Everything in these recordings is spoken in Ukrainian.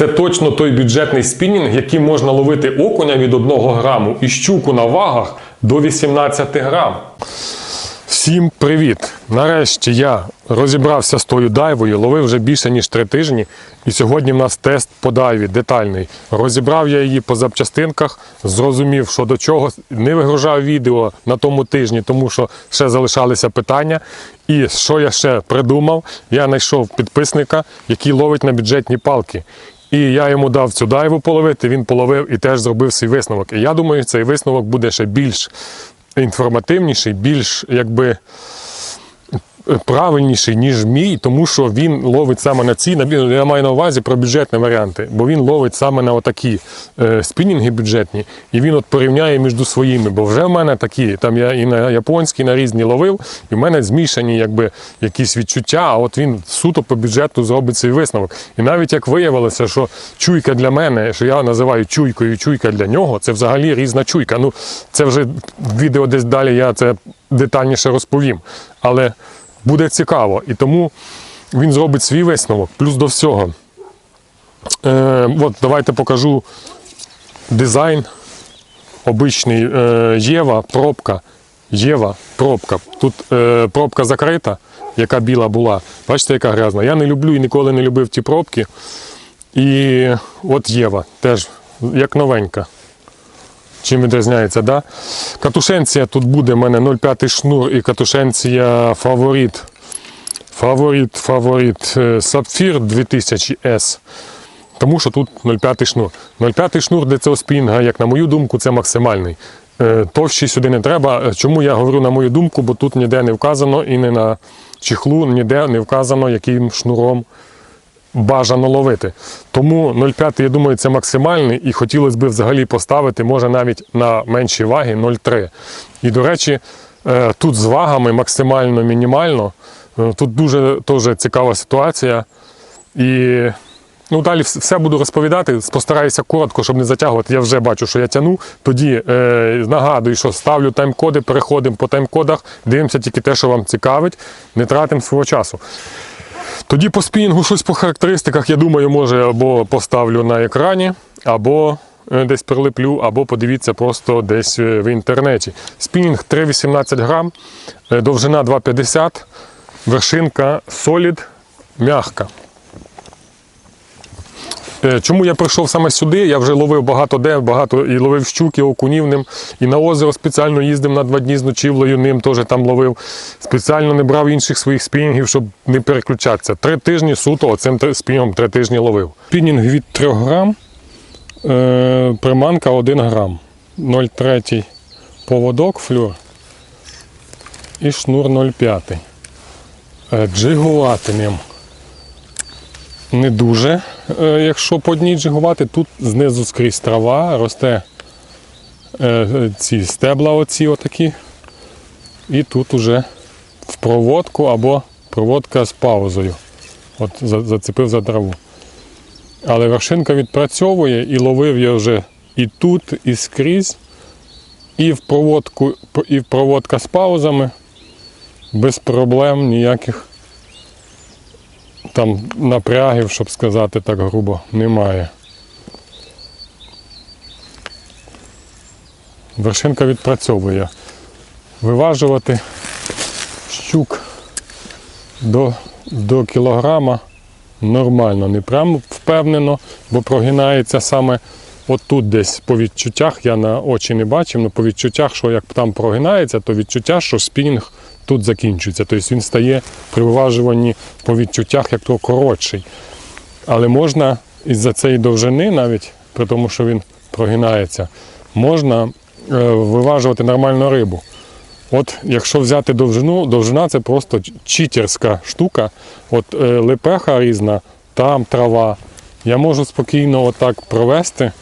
Це точно той бюджетний спінінг, який можна ловити окуня від 1 граму і щуку на вагах до 18 грам. Всім привіт! Нарешті я розібрався з тою дайвою, ловив вже більше ніж три тижні. І сьогодні в нас тест по дайві детальний. Розібрав я її по запчастинках, зрозумів, що до чого не вигружав відео на тому тижні, тому що ще залишалися питання. І що я ще придумав? Я знайшов підписника, який ловить на бюджетні палки. І я йому дав цю дайву половити, він половив і теж зробив свій висновок. І я думаю, цей висновок буде ще більш інформативніший, більш якби правильніший, ніж мій, тому що він ловить саме на ці, я маю на увазі про бюджетні варіанти, бо він ловить саме на отакі е, спінінги бюджетні, і він от порівняє між своїми, бо вже в мене такі, там я і на японські, на різні ловив, і в мене змішані якби, якісь відчуття, а от він суто по бюджету зробить свій висновок. І навіть як виявилося, що чуйка для мене, що я називаю чуйкою, чуйка для нього, це взагалі різна чуйка. Ну, це вже відео десь далі я це детальніше розповім. Але буде цікаво. І тому він зробить свій висновок. Плюс до всього. Е, от давайте покажу дизайн. Обичний е, Єва, пробка. Єва, пробка. Тут е, пробка закрита, яка біла була. Бачите, яка грязна. Я не люблю і ніколи не любив ті пробки. І от Єва теж як новенька. Чим відрізняється, да? Катушенція тут буде в мене 0,5 шнур і катушенція фаворит. Фаворит, фаворит е, Сапфір 2000S. Тому що тут 0,5 шнур. 0,5 шнур для цього спінга, як на мою думку, це максимальний. Е, Товщий сюди не треба. Е, Чому я говорю на мою думку, бо тут ніде не вказано і не на чехлу, ніде не вказано, яким шнуром бажано ловити. Тому 0,5, я думаю, це максимальний, і хотілося б взагалі поставити, може навіть на менші ваги 0,3. І, до речі, е, тут з вагами максимально мінімально. Е, Тут дуже теж цікава ситуація. І ну, далі все буду розповідати. Постараюся коротко, щоб не затягувати. Я вже бачу, що я тяну. Тоді е, нагадую, що ставлю тайм-коди, переходимо по тайм-кодах, дивимося тільки те, що вам цікавить, не тратимо свого часу. Тоді по спінінгу щось по характеристиках, я думаю, може або поставлю на екрані, або е, десь прилеплю, або подивіться просто десь е, в інтернеті. Спінінг 3,18 грам, е, довжина 2,50, вершинка солід, м'ягка. Е, Чому я прийшов саме сюди? Я вже ловив багато де, багато і ловив щуки, окунів ним, і на озеро спеціально їздив на два дні з ночівлею, ним теж там ловив. Спеціально не брав інших своїх спінінгів, щоб не переключатися. Три тижні суто оцим спінінгом три тижні ловив. Спінінг від 3 грам, е, приманка 1 грам. 0,3 поводок флюр і шнур 0,5. Е, Джигувати ним не дуже, е, якщо по дні джигувати. Тут знизу скрізь трава, росте е, ці стебла оці отакі. І тут уже в проводку або проводка з паузою. От зацепив за траву. Але вершинка відпрацьовує і ловив я вже і тут, і скрізь, і в проводку, і в проводка з паузами. Без проблем ніяких там напрягів, щоб сказати так грубо, немає. Вершинка відпрацьовує. Виважувати щук до, до кілограма нормально, не прям впевнено, бо прогинається саме отут десь по відчуттях. Я на очі не бачив, але по відчуттях, що як там прогинається, то відчуття, що спінінг тут закінчується. Тобто він стає при виважуванні по відчуттях як то коротший. Але можна із-за цієї довжини, навіть при тому, що він прогинається, можна е, виважувати нормальну рибу. От якщо взяти довжину, довжина це просто читерська штука. От е, лепеха різна, там трава. Я можу спокійно отак провести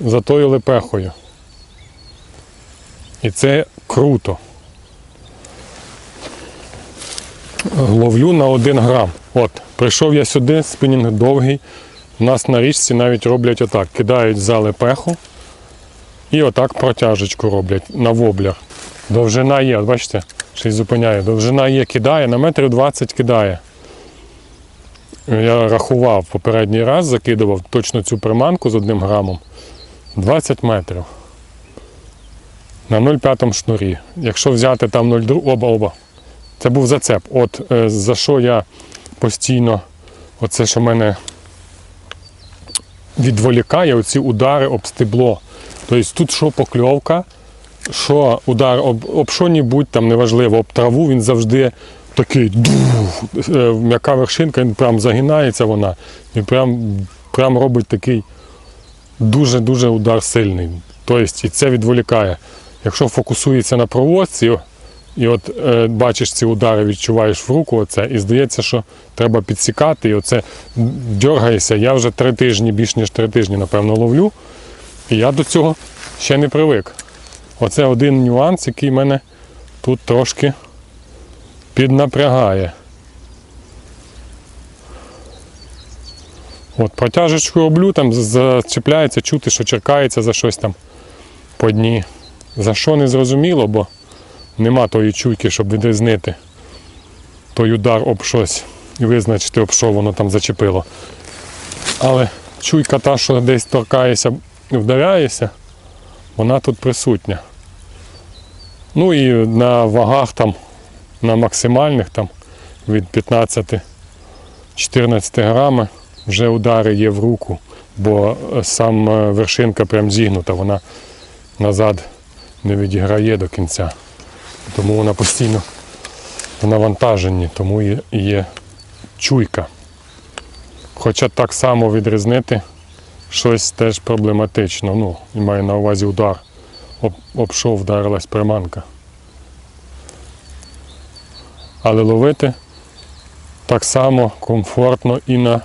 за тою лепехою. І це круто. Ловлю на 1 грам. От, прийшов я сюди, спінінг довгий. У нас на річці навіть роблять отак, кидають за лепеху і отак протяжечку роблять на воблер. Довжина є, от бачите, й зупиняє. Довжина є, кидає, на метрів 20 кидає. Я рахував попередній раз, закидував точно цю приманку з одним грамом 20 метрів. На 0,5 шнурі. Якщо взяти там 0,2, оба оба. Це був зацеп. От е, за що я постійно, оце що мене відволікає, оці удари об стебло. Тобто тут що покльовка, що удар об, об що-небудь, там неважливо, об траву, він завжди такий дух, е, м'яка вершинка, він прям загинається вона. І прям, прям робить такий дуже-дуже удар сильний. Тобто і це відволікає. Якщо фокусується на проводці, і от е, бачиш ці удари, відчуваєш в руку оце, і здається, що треба підсікати, і оце дергаєшся. Я вже три тижні, більш ніж три тижні, напевно, ловлю. І я до цього ще не привик. Оце один нюанс, який мене тут трошки піднапрягає. От протяжечку роблю, там зачіпляється, чути, що черкається за щось там по дні. За що не зрозуміло, бо нема тої чуйки, щоб відрізнити той удар об щось і визначити, об що воно там зачепило. Але чуйка та, що десь торкаєшся, вдаряєшся, вона тут присутня. Ну і на вагах там, на максимальних там від 15-14 грами вже удари є в руку, бо сам е, вершинка прям зігнута, вона назад не відіграє до кінця. Тому вона постійно в навантаженні, тому і є чуйка. Хоча так само відрізнити щось теж проблематично. Ну, і маю на увазі удар. Об, об що вдарилась приманка. Але ловити так само комфортно і на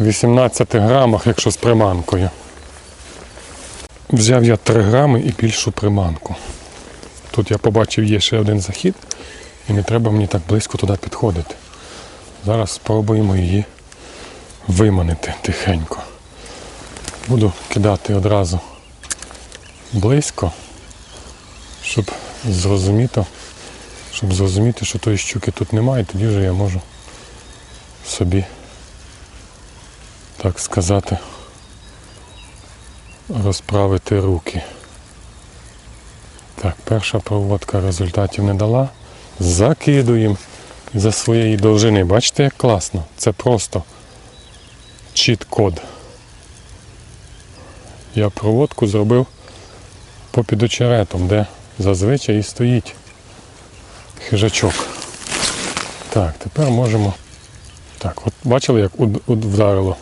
18 грамах, якщо з приманкою. Взяв я 3 грами і більшу приманку. Тут я побачив є ще один захід і не треба мені так близько туди підходити. Зараз спробуємо її виманити тихенько. Буду кидати одразу близько, щоб зрозуміти, щоб зрозуміти, що тої щуки тут немає, тоді вже я можу собі, так сказати, розправити руки. Так, перша проводка результатів не дала. Закидуємо за своєї довжини. Бачите, як класно? Це просто чіт-код. Я проводку зробив попід очеретом, де зазвичай і стоїть хижачок. Так, тепер можемо. Так, от бачили, як вдарило?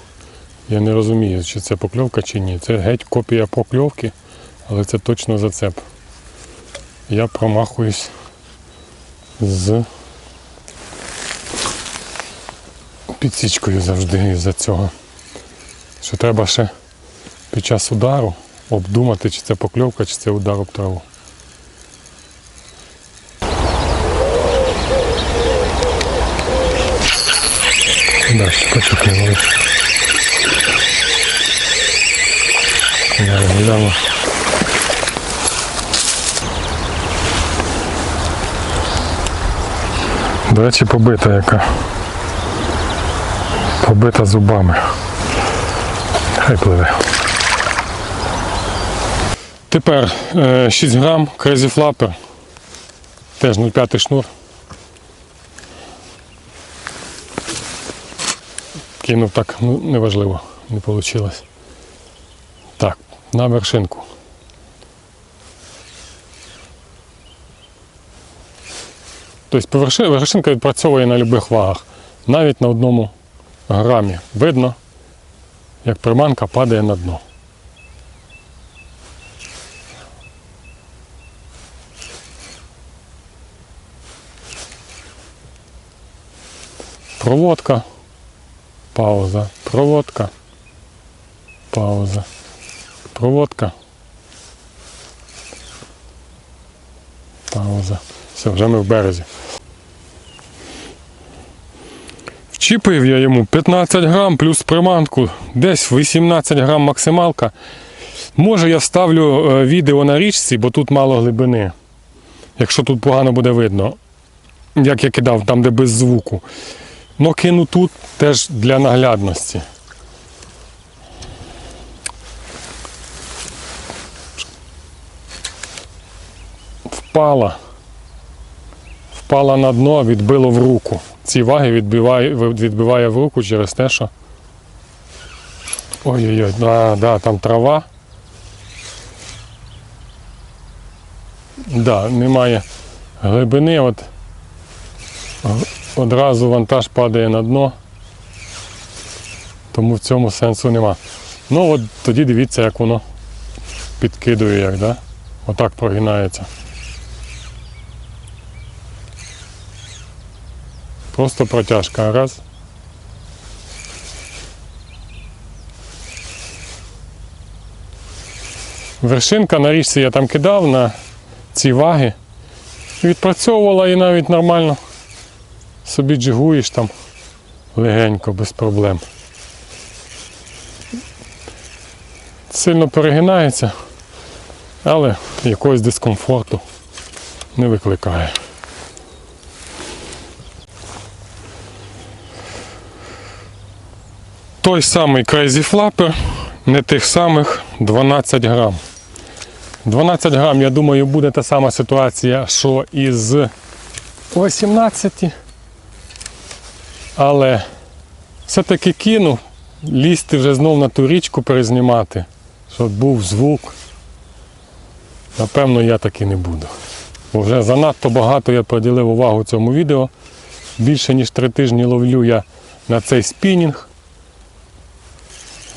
Я не розумію, чи це покльовка, чи ні. Це геть копія покльовки, але це точно зацеп. Я промахуюсь з підсічкою завжди із-за цього. Що треба ще під час удару обдумати, чи це покльовка, чи це удар об траву. Да, щукачок не ловить. Я гляну. До речі, побита яка. Побита зубами. Хай пливе. Тепер е, 6 грам Crazy Flapper. Теж 0,5 шнур. Кинув так, ну неважливо, не вийшло. Так, на вершинку. Тобто вершинка відпрацьовує на будь-яких вагах, навіть на одному грамі. Видно, як приманка падає на дно. Проводка, пауза, проводка, пауза, проводка, пауза. Все, вже ми в березі. Вчепив я йому 15 грам плюс приманку, десь 18 грам максималка. Може я вставлю е, відео на річці, бо тут мало глибини. Якщо тут погано буде видно, як я кидав, там де без звуку. Но кину тут теж для наглядності. Впала. Впала на дно, відбило в руку. Ці ваги відбиває, відбиває в руку через те, що. Ой-ой-ой, да, да, там трава. Да, немає глибини, от одразу вантаж падає на дно. Тому в цьому сенсу нема. Ну от тоді дивіться, як воно підкидує, як, да? Отак прогинається. Просто протяжка. Раз. Вершинка на річці я там кидав на ці ваги. Відпрацьовувала і навіть нормально собі джигуєш там легенько, без проблем. Сильно перегинається, але якогось дискомфорту не викликає. Той самий Crazy Flapper, не тих самих 12 грам. 12 грам, я думаю, буде та сама ситуація, що і з 18. Але все-таки кину лізти вже знов на ту річку перезнімати, щоб був звук. Напевно, я таки не буду. Бо вже занадто багато я приділив увагу цьому відео. Більше ніж три тижні ловлю я на цей спінінг.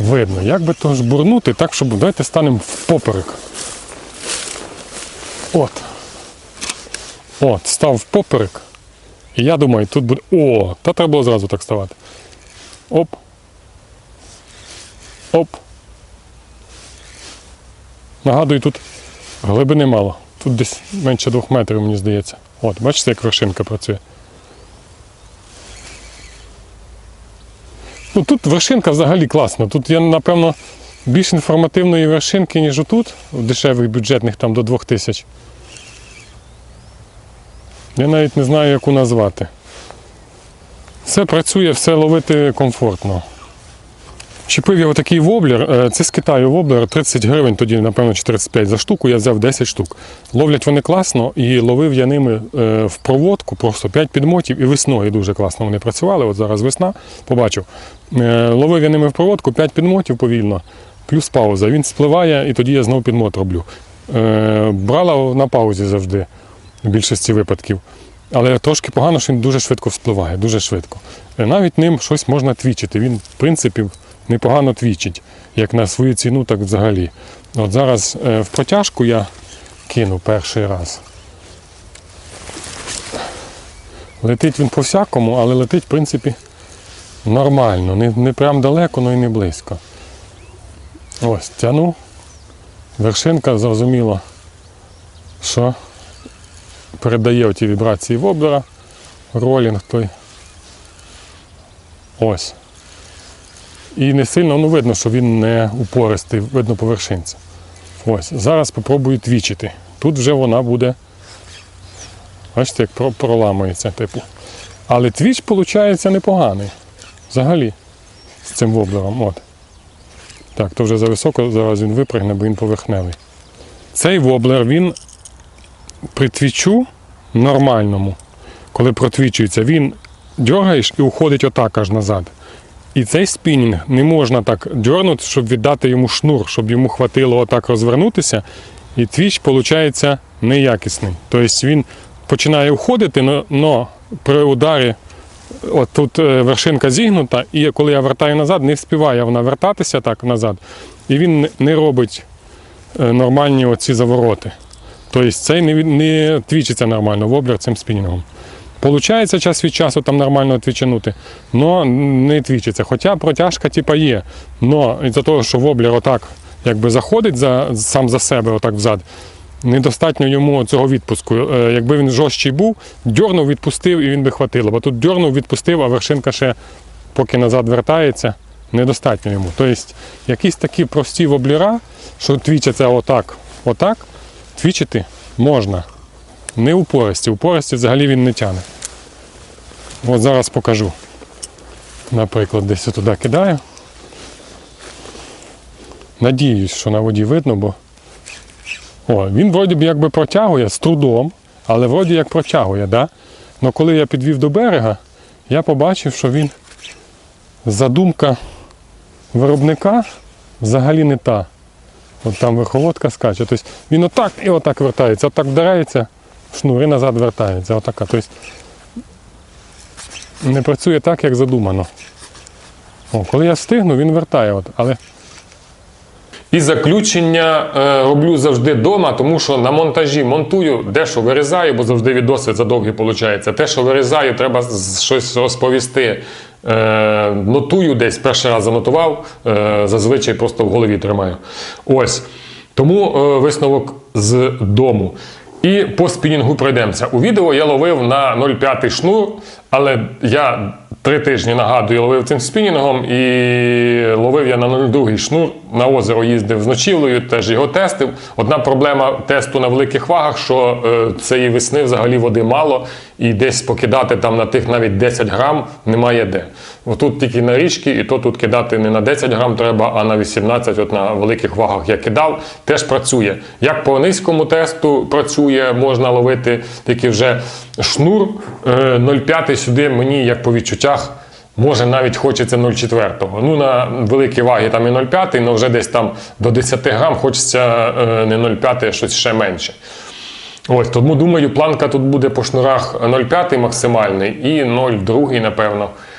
Видно, як би то жбурнути так, щоб давайте станемо впоперек. От. От, став впоперек. І я думаю, тут буде. О, та треба було зразу так ставати. Оп. Оп. Нагадую, тут глибини мало. Тут десь менше двох метрів, мені здається. От, бачите, як вершинка працює. Ну тут вершинка взагалі класна. Тут є, напевно, більш інформативної вершинки, ніж отут, в дешевих бюджетних там до 2000. Я навіть не знаю, яку назвати. Все працює, все ловити комфортно. Чіпив я отакий воблер, е, це з Китаю воблер, 30 гривень, тоді, напевно, 45 за штуку, я взяв 10 штук. Ловлять вони класно і ловив я ними е, в проводку, просто 5 підмотів і весною дуже класно вони працювали. От зараз весна, побачив. Е, Ловив я ними в проводку 5 підмотів повільно, плюс пауза. Він спливає і тоді я знову підмот роблю. Брала на паузі завжди, в більшості випадків. Але трошки погано, що він дуже швидко вспливає, дуже швидко. Навіть ним щось можна твічити. Він, в принципі, непогано твічить, як на свою ціну, так взагалі. От зараз е, в протяжку я кину перший раз. Летить він по всякому, але летить, в принципі, нормально. Не, не прям далеко, але й не близько. Ось, тяну. Вершинка зрозуміло, що передає оті вібрації воблера, ролінг той. Ось. І не сильно ну, видно, що він не упористий, видно по вершинці. Ось. Зараз спробую твічити. Тут вже вона буде. Бачите, як про- проламується, типу. Але твіч, виходить, непоганий. Взагалі. З цим воблером. От. Так, то вже зависоко, зараз він випригне, бо він поверхневий. Цей воблер, він при твічу нормальному, коли протвічується, він дергаєш і уходить отак аж назад. І цей спінінг не можна так дьорнути, щоб віддати йому шнур, щоб йому хватило отак розвернутися. І твіч, виходить, неякісний. Тобто він починає уходити, але при ударі от тут е, вершинка зігнута, і коли я вертаю назад, не вспіває вона вертатися так назад. І він не- робить е, нормальні оці завороти. Тобто цей не, не твічиться нормально, воблер цим спінінгом. Получається час від часу там нормально твічанути, але не твічиться. Хоча протяжка типа є. Но із-за того, що воблер отак якби заходить за, сам за себе отак взад, недостатньо йому цього відпуску. Е, Якби він жорсткий був, дьорнув, відпустив і він би хватило. Бо тут дьорнув, відпустив, а вершинка ще поки назад вертається, недостатньо йому. Тобто якісь такі прості воблера, що твічаться отак, отак, твічити можна. Не упористі. Упористі взагалі він не тяне. От зараз покажу. Наприклад, десь туди кидаю. Надіюсь, що на воді видно, бо. О, він вроді б якби протягує з трудом, але вроді як протягує, да? Но коли я підвів до берега, я побачив, що він задумка виробника взагалі не та. От там верховодка скаче. Тобто він отак і отак вертається, отак вдарається, шнур і назад вертається. Отака. Тобто не працює так, як задумано. О, коли я встигну, він вертає. От, але... І заключення е, роблю завжди вдома, тому що на монтажі монтую, дещо вирізаю, бо завжди відоси задовгі виходить. Те, що вирізаю, треба щось розповісти. Е, нотую десь, перший раз занотував, е, зазвичай просто в голові тримаю. Ось. Тому висновок з дому. І по спінінгу пройдемося. У відео я ловив на 0,5 шнур, але я три тижні нагадую, ловив цим спінінгом і ловив я на 0,2 шнур. На озеро їздив з ночівлею, теж його тестив. Одна проблема тесту на великих вагах, що е, цієї весни взагалі води мало, і десь покидати там на тих навіть 10 грам немає де. Отут тільки на річки, і то тут кидати не на 10 грам треба, а на 18, от на великих вагах я кидав, теж працює. Як по низькому тесту працює, можна ловити тільки вже шнур е, 0,5 сюди мені, як по відчуттях, може навіть хочеться 0,4. Ну, на великі ваги там і 0,5, але вже десь там до 10 грам хочеться е, не 0,5, а щось ще менше. Ось, тому думаю, планка тут буде по шнурах 0,5 максимальний і 0,2, напевно, е,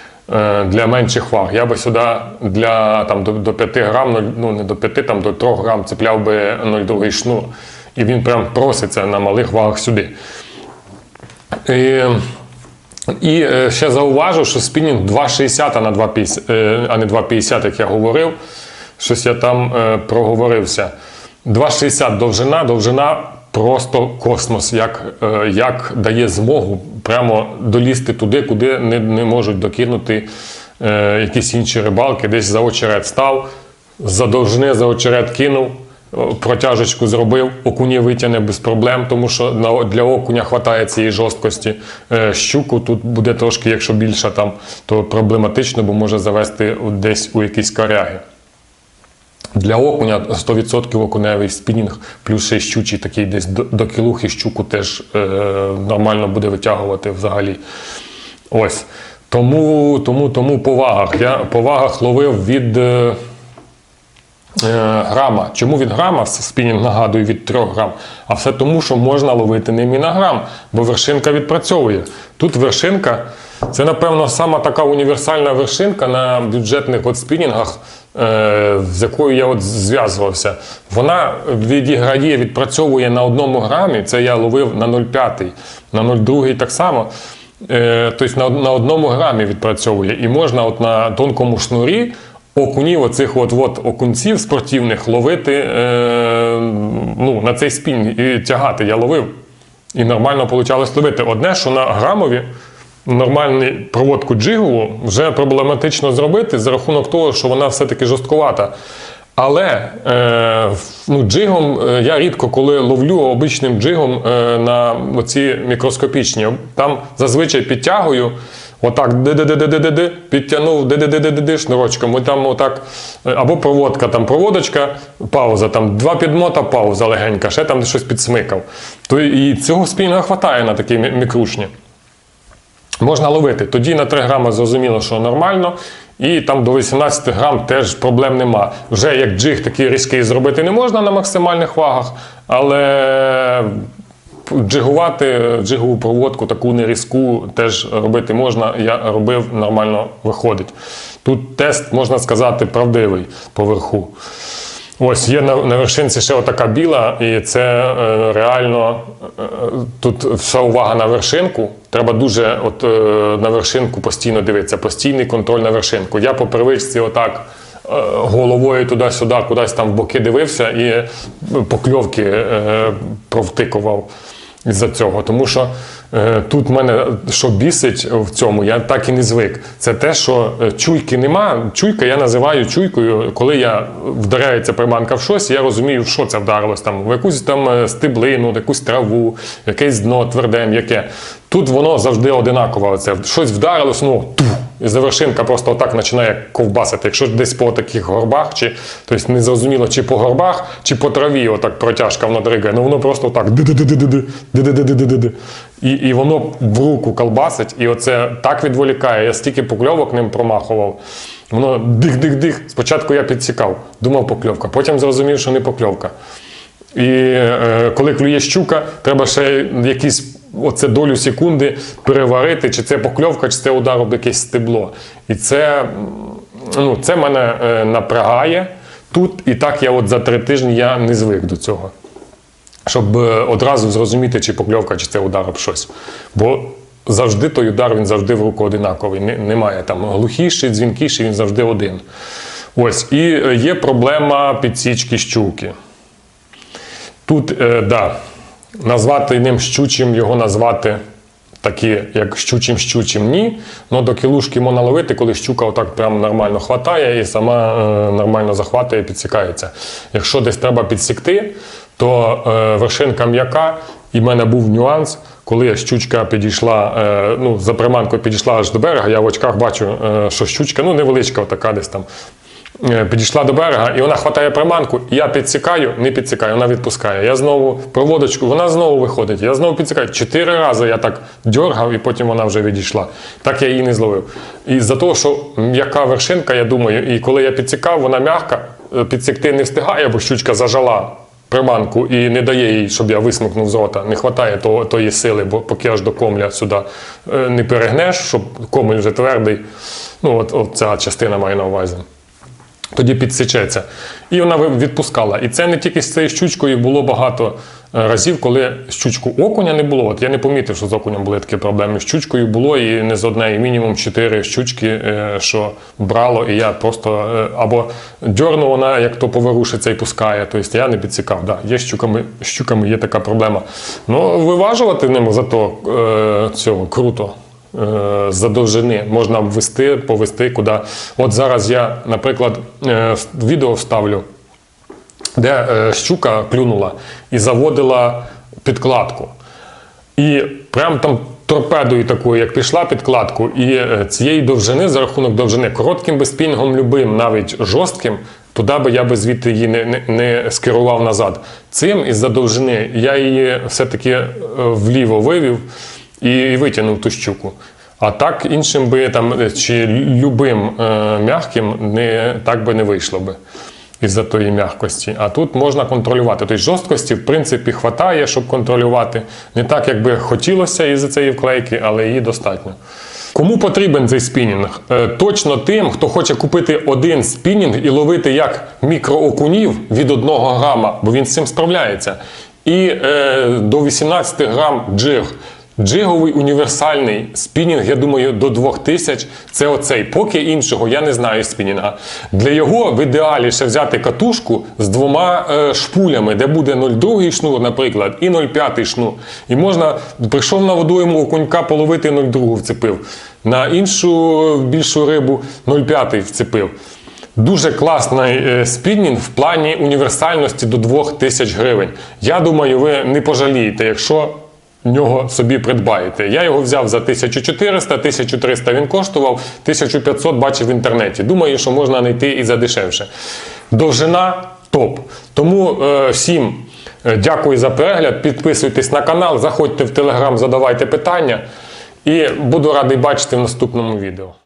для менших ваг. Я би сюди для там, до, до 5 грам, ну, не до 5, там до 3 грам цепляв би 0,2 шнур. І він прям проситься на малих вагах сюди. І, і е, ще зауважу, що спінінг 2,60 на 2,50, е, а не 2,50, як я говорив. Щось я там е, проговорився. 2,60 довжина, довжина просто космос, як, е, як дає змогу прямо долізти туди, куди не, не можуть докинути е, якісь інші рибалки. Десь за очерет став, за довжини за очерет кинув. Протяжечку зробив, окуні витягне без проблем, тому що для окуня вистачає цієї жорсткості. Е, Щуку тут буде трошки, якщо більша там, то проблематично, бо може завести десь у якісь коряги. Для окуня 100% окуневий спінінг, плюс ще щучий такий десь до, кілухи щуку теж е, нормально буде витягувати взагалі. Ось. Тому, тому, тому по вагах. Я по вагах ловив від е, е, грама. Чому від грама? Спінінг нагадую від 3 грам. А все тому, що можна ловити ним і на грам, бо вершинка відпрацьовує. Тут вершинка це, напевно, сама така універсальна вершинка на бюджетних от спінінгах, з якою я от зв'язувався. Вона відіграє, відпрацьовує на одному грамі. Це я ловив на 0,5, на 0,2 так само. Е, тобто на, одному грамі відпрацьовує. І можна от на тонкому шнурі окунів, оцих от, от окунців спортивних ловити е, ну, на цей спінь і тягати. Я ловив. І нормально вийшло ловити. Одне, що на грамові нормальну проводку джигову вже проблематично зробити за рахунок того, що вона все-таки жорсткувата. Але е, ну, джигом е, я рідко коли ловлю обичним джигом е, на оці мікроскопічні. Там зазвичай підтягую. Отак де-де-де-де-де-де, підтягнув де-де-де-де-де шнурочком. От там отак, е, або проводка, там проводочка, пауза, там два підмота, пауза легенька, ще там щось підсмикав. То і цього спільного вистачає на такі мікрушні. Можна ловити. Тоді на 3 грами зрозуміло, що нормально. І там до 18 грам теж проблем нема. Вже як джиг такий різкий зробити не можна на максимальних вагах, але джигувати, джигову проводку, таку нерізку теж робити можна. Я робив, нормально виходить. Тут тест, можна сказати, правдивий поверху. Ось є на, на вершинці ще отака біла, і це е, реально е, тут вся увага на вершинку. Треба дуже от, е, на вершинку постійно дивитися, постійний контроль на вершинку. Я по привичці отак е, головою туди-сюди, кудись там в боки дивився і покльовки е, провтикував із-за цього. Тому що е, тут мене що бісить в цьому, я так і не звик. Це те, що е, чуйки нема. Чуйка я називаю чуйкою, коли я вдаряється приманка в щось, я розумію, що це вдарилось там, в якусь там е, стеблину, якусь траву, якесь дно тверде, м'яке. Тут воно завжди одинаково. Це щось вдарилось, ну тух, і завершинка просто отак починає ковбасити. Якщо десь по таких горбах, чи тобто не зрозуміло, чи по горбах, чи по траві, отак протяжка воно дригає, ну воно просто ди-ди-ди-ди-ди. І, і воно в руку колбасить, і оце так відволікає. Я стільки покльовок ним промахував. Воно дих-дих-дих. Спочатку я підсікав, думав покльовка, потім зрозумів, що не покльовка. І е, коли клює щука, треба ще якісь оце долю секунди переварити, чи це покльовка, чи це удар об якесь стебло. І це, ну, це мене е, напрягає тут. І так я от за три тижні я не звик до цього. Щоб е, одразу зрозуміти, чи покльовка, чи це удар об щось. Бо завжди той удар він завжди в руку одинаковий. Не- Немає там глухіший, дзвінкіший, він завжди один. Ось. І е, є проблема підсічки щуки. Тут, е, да, назвати ним щучим, його назвати такі, як щучим щучим, ні. Но до кілушки можна ловити, коли щука отак прям нормально хватає і сама е, нормально захватує і підсікається. Якщо десь треба підсікти, то е, вершинка м'яка, і в мене був нюанс. Коли щучка підійшла, е, ну, за приманкою підійшла аж до берега, я в очках бачу, е, що щучка, ну невеличка, така десь там підійшла до берега, і вона хватає приманку, я підсікаю, не підсікаю, вона відпускає. Я знову проводочку, вона знову виходить. Я знову підсікаю. Чотири рази я так дьоргав, і потім вона вже відійшла. Так я її не зловив. І за того, що м'яка вершинка, я думаю, і коли я підсікав, вона м'яка, е, підсікти не встигає, бо щучка зажала. Приманку і не дає їй, щоб я висмикнув з рота. Не вистачає того, тої сили, бо поки аж до комля сюди е, не перегнеш, щоб комель вже твердий. Ну, от, от ця частина має на увазі тоді підсічеться. І вона відпускала. І це не тільки з цією щучкою було багато е, разів, коли щучку окуня не було. От я не помітив, що з окунем були такі проблеми. Щучкою було і не з однієї, мінімум чотири щучки, е, що брало, і я просто е, або дьорнув вона, як то поворушиться і пускає. Тобто я не підсікав. Да, є щуками, щуками є така проблема. Ну, виважувати ним зато цього круто е, за довжини можна ввести, повести куди. От зараз я, наприклад, е, відео вставлю, де е, щука клюнула і заводила підкладку. І прям там торпедою такою, як пішла підкладку, і цієї довжини, за рахунок довжини, коротким би спінгом любим, навіть жорстким, туди би я би звідти її не, не, не скерував назад. Цим із-за довжини я її все-таки вліво вивів і, витягнув ту щуку. А так іншим би там е, чи любим е, м'яким не, так би не вийшло би із-за тої м'якості. А тут можна контролювати. Тобто жорсткості, в принципі, хватає, щоб контролювати. Не так, як би хотілося із-за цієї вклейки, але її достатньо. Кому потрібен цей спінінг? Е, Точно тим, хто хоче купити один спінінг і ловити як мікроокунів від 1 грама, бо він з цим справляється. І е, до 18 грам джиг. Джиговий універсальний спінінг, я думаю, до 2000 це оцей. Поки іншого я не знаю спінінга. Для його в ідеалі ще взяти катушку з двома е, шпулями, де буде 0,2 шнур, наприклад, і 0,5 шнур. І можна, прийшов на водойму окунька половити 0,2 вцепив. На іншу більшу рибу 0,5 вцепив. Дуже класний е, спінінг в плані універсальності до 2000 гривень. Я думаю, ви не пожалієте, якщо нього собі придбаєте. Я його взяв за 1400, 1300 він коштував, 1500 бачив в інтернеті. Думаю, що можна знайти і за дешевше. Довжина топ. Тому е, всім е, дякую за перегляд. Підписуйтесь на канал, заходьте в телеграм, задавайте питання. І буду радий бачити в наступному відео.